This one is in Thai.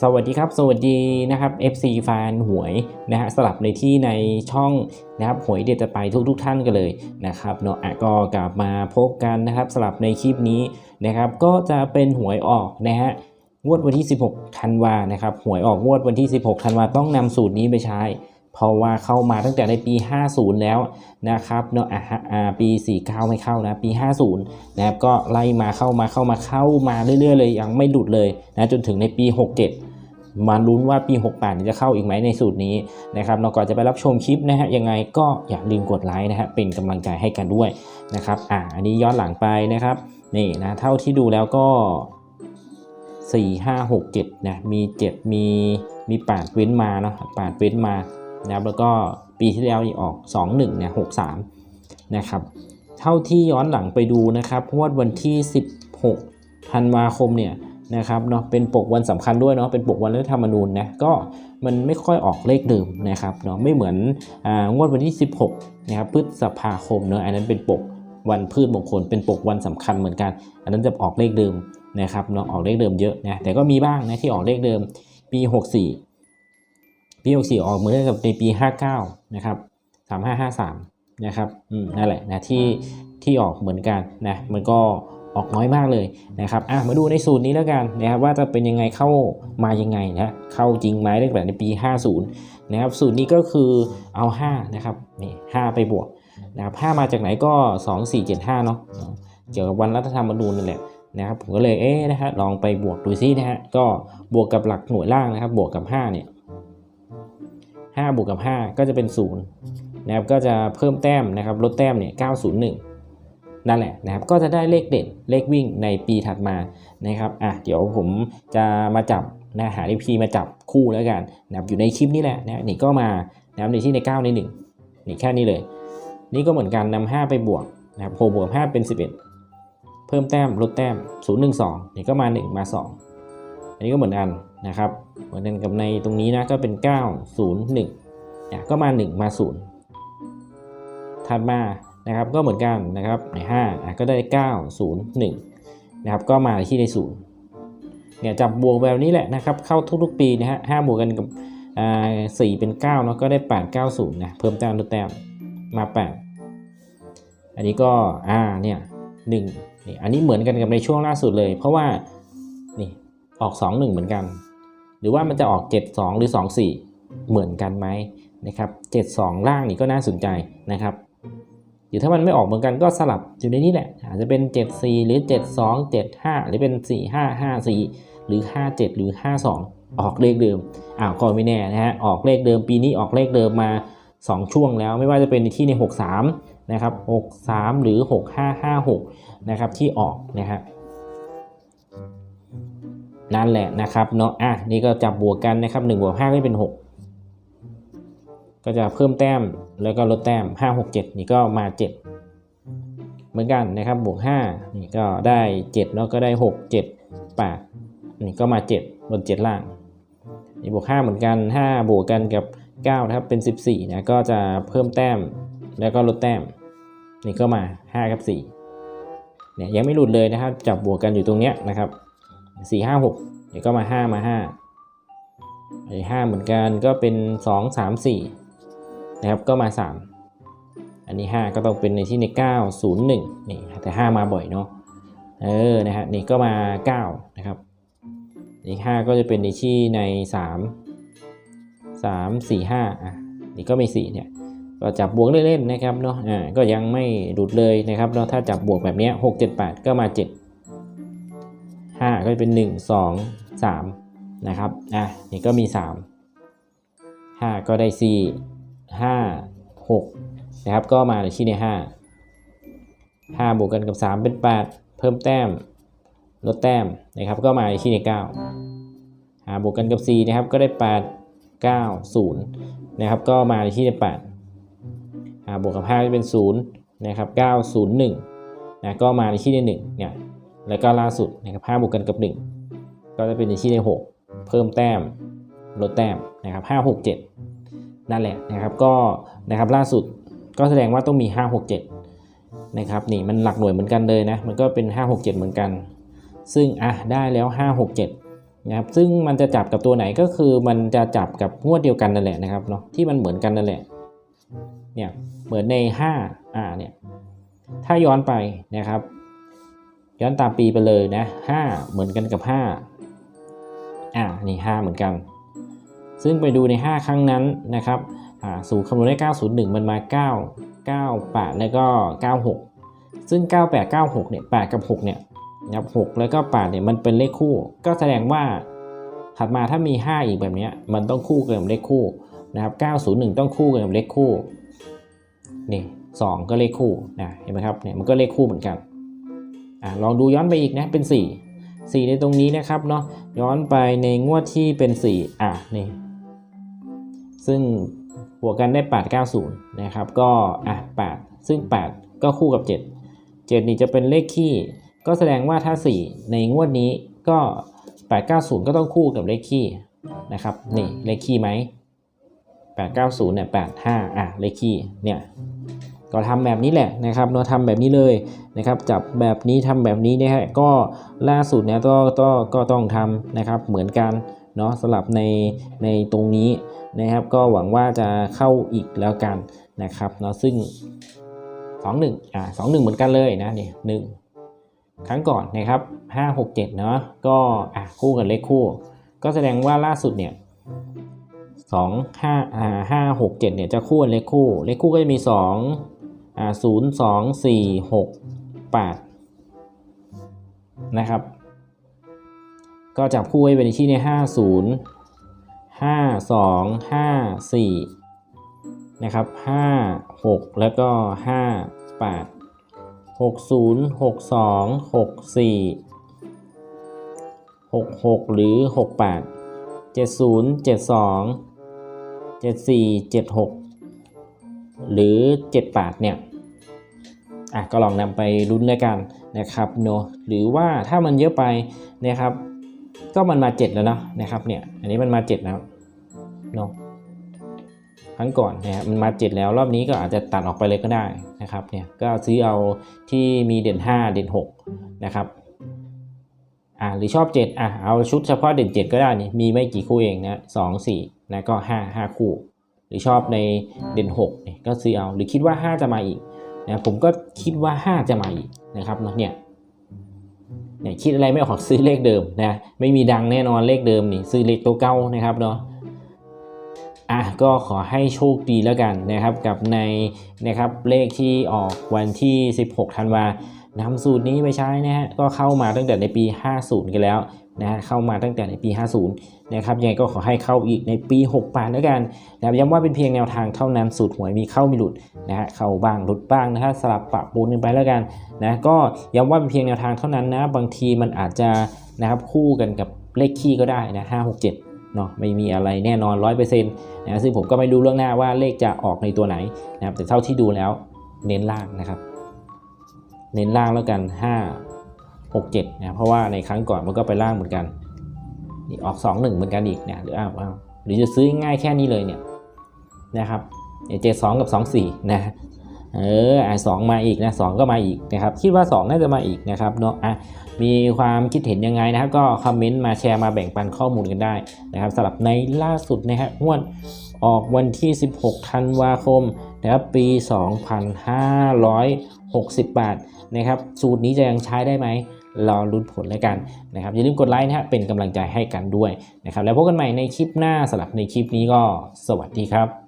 สวัสดีครับ สวัสดีนะครับ FC แฟนหวยนะฮะสลับในที่ในช่องนะครับหวยเด็ดจะไปทุกทุกท่านกันเลยนะครับเนาะอะก็กลับมาพบกันนะครับสลับในคลิปนี้นะครับ ก็จะเป็นหวยออกนะฮะงวดวันที่ 16ธันวานะครับหวยออกงวดวันที่ 16ธันวาต้องนำสูตรนี้ไปใช้ เพราะว่าเข้ามาตั้งแต่ในปี 50 แล้วนะครับเนาะอ่าปี 49 ไม่เข้านะปี 50 นะครับก็ไล่มาเข้ามาเข้ามาเข้ามาเรื่อยๆเลยยังไม่หลุดเลยนะจนถึงในปี 67มาลุ้นว่าปี 68 จะเข้าอีกไหมในสูตรนี้นะครับเราก่อนจะไปรับชมคลิปนะฮะยังไงก็อย่าลืมกดไลค์นะฮะเป็นกำลังใจให้กันด้วยนะครับอ่าอันนี้ย้อนหลังไปนะครับนี่นะเท่าที่ดูแล้วก็ 4 5 6 7นะมี 7 มีมี8เว้นมาเนาะ8เว้นมา นะครับแล้วก็ปีที่แล้วนี่ออก 2 1เนี่ย63นะครับเท่าที่ย้อนหลังไปดูนะครับงวดวันที่ 16ธันวาคมเนี่ยนะครับเนาะเป็นปกวันสำคัญด้วยเนาะเป็นปกวันรัฐธรรมนูญนะก็มันไม่ค่อยออกเลขเดิมนะครับเนาะไม่เหมือนอ่างวดวันที่ 16นะครับพฤษภาคมเนาะอันนั้นเป็นปกวันพืชมงคลเป็นปกวันสำคัญเหมือนกัน อันนั้นจะออกเลขเดิมนะครับเนาะออกเลขเดิมเยอะนะแต่ก็มีบ้างนะที่ออกเลขเดิมปี 64 ปี64ออกเหมือนกับในปี59นะครับ3553นะครับอืมนั่นแหละนะที่ที่ออกเหมือนกันนะมันก็ออกน้อยมากเลยนะครับอะมาดูในสูตรนี้แล้วกันนะครับว่าจะเป็นยังไงเข้ามายังไงนะเข้าจริงไหมตั้งแต่ในปี 50นะครับสูตรนี้ก็คือเอา5นะครับนี่5ไปบวกนะครับ5มาจากไหนก็ 2 4 7 5เนาะเกี่ยวกับวันรัฐธรรมนูญนั่นแหละนะครับผมก็เลยเอ๊ะนะฮะลองไปบวกดูซินะฮะก็บวกกับหลักหน่วยล่างนะครับบวกกับ5เนี่ย 5บวกกับ 5 ก็จะเป็น0นะครับก็จะเพิ่มแต้มนะครับลดแต้มเนี่ย901 นั่นแหละนะครับก็จะได้เลขเด่นเลขวิ่งในปีถัดมานะครับอะเดี๋ยวผมจะมาจับนะหาดีพีมาจับคู่แล้วกันนะครับอยู่ในคลิปนี้แหละนะนี่ก็มานะครับในที่ใน 9 ใน 1 นี่แค่นี้เลย นี่ก็เหมือนกันนำ5ไปบวกนะครับ6บวก 5 เป็น 11 เพิ่มแต้มลดแต้ม 0 1 2 นี่ก็มา 1 มา 2 อันนี้ก็เหมือนกัน นะครับเหมือนกันกับในตรงนี้นะก็เป็น 9 0 1เนี่ยก็มา 1 มา 0 ถัดมานะครับก็เหมือนกันนะครับใน5อะก็ได้ 9 0 1นะครับก็มาที่ใน0เนี่ยจับบวกแบบนี้แหละนะครับเข้าทุกๆปีนะฮะ5บวกกันกับอ่า4เป็น9เนาะก็ได้ 8 9 0นะเพิ่มแต้มลดแต้มมา 8 อันนี้ก็อ่าเนี่ย1นี่อันนี้เหมือนกันกับในช่วงล่าสุดเลย เพราะว่านี่ออก 2 1 เหมือนกัน หรือว่ามันจะออก 7 2 หรือ 2 4 เหมือนกันไหมนะครับ7 2 ล่างนี่ก็น่าสนใจนะครับหรือถ้ามันไม่ออกเหมือนกันก็สลับอยู่ในนี้แหละ อาจจะเป็น 7 4 หรือ 7 2 7 5 หรือเป็น 4 5 5 4 หรือ 5 7 หรือ 5 2 ออกเลขเดิมอ้าวก็ไม่แน่นะฮะออกเลขเดิมปีนี้ออกเลขเดิมมา 2 ช่วงแล้วไม่ว่าจะเป็นที่ใน 63 นะครับ 63 หรือ 6556 นะครับที่ออกนะครับ นั่นแหละนะครับเนาะอะนี่ก็จับบวกกันนะครับ1บวก5ก็เป็น 6 ก็จะเพิ่มแต้มแล้วก็ลดแต้ม 5 6 7 นี่ก็มา 7 เหมือนกันนะครับบวก5นี่ก็ได้7แล้วก็ได้ 6 7 8นี่ก็มา 7 บน 7 ล่างนี่บวก5เหมือนกัน 5 บวกกันกับ 9 นะครับเป็น 14นะก็จะเพิ่มแต้มแล้วก็ลดแต้ม นี่ก็มา 5 กับ4เนี่ยยังไม่หลุดเลยนะครับ จับบวกกันอยู่ตรงเนี้ยนะครับ 4 5 6เดี๋ยวก็มา5มา5ไอ้5เหมือนกันก็เป็น2 3 4นะครับก็มา3อันนี้5ก็ต้องเป็นในที่ใน9 0 1นี่แต่5มาบ่อยเนาะเออนะฮะนี่ก็มา9นะครับนี่5ก็จะเป็นในที่ใน3 3 4 5อะนี่ก็มี4เนี่ยก็จับบวกเล่นๆนะครับเนาะอ่าก็ยังไม่หลุดเลยนะครับเนาะถ้าจับบวกแบบนี้ย6 7 8ก็มา7 5 ก็จะเป็น 1 2 3 นะครับ อะนี่ก็มี 3 5 ก็ได้ 4 5 6 นะครับ ก็มาในที่ใน 5 5 บวกกันกับ 3 เป็น 8 เพิ่มแต้ม ลดแต้มนะครับ ก็มาในที่ใน 9 5 บวกกันกับ 4 นะครับ ก็ได้ 8 9 0 นะครับ ก็มาในที่ใน 8 5 บวกกับ5จะเป็น 0 นะครับ 901นะก็มาในที่ใน1เนี่ย แล้วก็ล่าสุดนะครับ5บวกกันกับ 1 ก็จะเป็นในที่ใน 6 เพิ่มแต้มลดแต้มนะครับ5 6 7 นั่นแหละนะครับก็นะครับล่าสุดก็แสดงว่าต้องมี 5 6 7นะครับนี่มันหลักหน่วยเหมือนกันเลยนะมันก็เป็น 5 6 7 เหมือนกัน ซึ่งอะได้แล้ว 5 6 7นะครับซึ่งมันจะจับกับตัวไหนก็คือมันจะจับกับงวดเดียวกันนั่นแหละนะครับเนาะที่มันเหมือนกันนั่นแหละเนี่ยเหมือนใน5อ่าเนี่ยถ้าย้อนไปนะครับ ย้อนตามปีไปเลยนะ 5 เหมือนกันกับ 5 อ่านี่ 5 เหมือนกัน ซึ่งไปดูใน 5 ครั้งนั้นนะครับอ่าสูตรคำนวณได้ 901 มันมา 9 98 แล้วก็ 96 ซึ่ง 98 96 เนี่ย 8 กับ 6 เนี่ยนะครับ6แล้วก็ 8 เนี่ย มันเป็นเลขคู่ ก็แสดงว่า ถัดมาถ้ามี 5 อีกแบบนี้ มันต้องคู่กันกับเลขคู่นะครับ 901 ต้องคู่กันกับเลขคู่ นี่ 2 ก็เลขคู่นะ เห็นไหมครับ เนี่ย มันก็เลขคู่เหมือนกัน อ่าลองดูย้อนไปอีกนะเป็น 4 4 ในตรงนี้นะครับเนาะย้อนไปในงวดที่เป็น 4 อะนี่ซึ่งบวกกันได้ 890 นะครับ ก็อะ8 ซึ่ง 8 ก็คู่กับ 7 7 นี่จะเป็นเลขคี่ก็แสดงว่าถ้า 4 ในงวดนี้ก็ 890 ก็ต้องคู่กับเลขคี่นะครับนี่เลขคี่ไหม890เนี่ย85อะเลขคี่เนี่ย ก็ทำแบบนี้แหละนะครับเราทำแบบนี้เลยนะครับ จับแบบนี้ทำแบบนี้นี่ยฮะก็ล่าสุดเนี่ยก็ก็ก็ต้องทำนะครับเหมือนกันเนาะสำหรับในในตรงนี้นะครับ ก็หวังว่าจะเข้าอีกแล้วกันนะครับเนาะซึ่ง 21อ่า21 เหมือนกันเลยนะนี่หนึ่งครั้งก่อนนะครับ 5 6 7 เนาะก็อะคู่กับเลขคู่ ก็แสดงว่าล่าสุดเนี่ยสองห้าอ่าห้าหกเจ็ดเนี่ยจะคู่กับเลขคู่ เลขคู่ก็จะมีสอง ศูนย์สองสี่หกแปดนะครับ ก็จับคู่ไว้เป็นที่ในห้าศูนย์ห้าสองห้าสี่นะครับห้าหกแล้วก็ห้าแปดหกศูนย์หกสองหกสี่หกหกหรือหกแปดเจ็ดศูนย์เจ็ดสองเจ็ดสี่เจ็ดหก หรือเจ็ดแปดเนี่ยอะก็ลองนำไปลุ้นแล้วยกันนะครับเนาะหรือว่าถ้ามันเยอะไปนะครับก็มันมา 7 แล้วเนาะนะครับเนี่ยอันนี้มันมา 7 แล้วเนาะครั้งก่อนนะครับมันมา 7 แล้วรอบนี้ก็อาจจะตัดออกไปเลยก็ได้นะครับเนี่ยก็ซื้อเอาที่มีเด่น 5 เด่น 6 นะครับอ่าหรือชอบ 7 อะ เอาชุดเฉพาะเด่น 7 ก็ได้นี่ มีไม่กี่คู่เองนะ2 4นะก็ 5 5 คู่ รือชอบในเด่น6เนี่ยก็ซื้อเอา หรือคิดว่า 5 จะมาอีกนะผมก็คิดว่า 5 จะมาอีกนะครับเนาะเนี่ยเนี่ยคิดอะไรไม่ออกซื้อเลขเดิมนะไม่มีดังแน่นอนเลขเดิมนี่ซื้อเลขตัวเก้านะครับเนาะอะก็ขอให้โชคดีแล้วกันนะครับกับในนะครับเลขที่ออกวันที่ 16ธันวา นำสูตรนี้ไปใช้นะฮะก็เข้ามาตั้งแต่ในปี 50 กันแล้วนะฮะเข้ามาตั้งแต่ในปี 50 นะครับยังไงก็ขอให้เข้าอีกในปี 68แล้วกันนะย้ำว่าเป็นเพียงแนวทางเท่านั้นสูตรหวยมีเข้ามีหลุดนะฮะเข้าบ้างหลุดบ้างนะฮะสลับปะปนกันไปแล้วกันนะก็ย้ำว่าเป็นเพียงแนวทางเท่านั้นนะบางทีมันอาจจะนะครับคู่กันกับเลขคี่ก็ได้นะ5 6 7เนาะไม่มีอะไรแน่นอน100%นะซึ่งผมก็ไม่รู้เรื่องหน้าว่าเลขจะออกในตัวไหนนะครับแต่เท่าที่ดูแล้วเน้นล่างนะครับ เน้นล่างแล้วกัน 5 6 7นะเพราะว่าในครั้งก่อนมันก็ไปล่างเหมือนกันนี่ออก 2 1 เหมือนกันอีกเนี่ยหรืออ้าวอ้าหรือจะซื้อง่ายแค่นี้เลยเนี่ยนะครับเจ็ดสองกับสองสี่นะเอออะสองมาอีกนะสองก็มาอีกนะครับคิดว่า 2 น่าจะมาอีกนะครับเนาะอะมีความคิดเห็นยังไงนะครับ ก็คอมเมนต์มาแชร์มาแบ่งปันข้อมูลกันได้นะครับสำหรับในล่าสุดนะฮะงวดออกวันที่ 16 ธันวาคม นะครับปี 2568 นะครับ สูตรนี้จะยังใช้ได้ไหมรอรุ้นผลแล้วกันนะครับอย่าลืมกดไลค์นะฮะเป็นกำลังใจให้กันด้วยนะครับแล้วพบกันใหม่ในคลิปหน้าสำหรับในคลิปนี้ก็สวัสดีครับ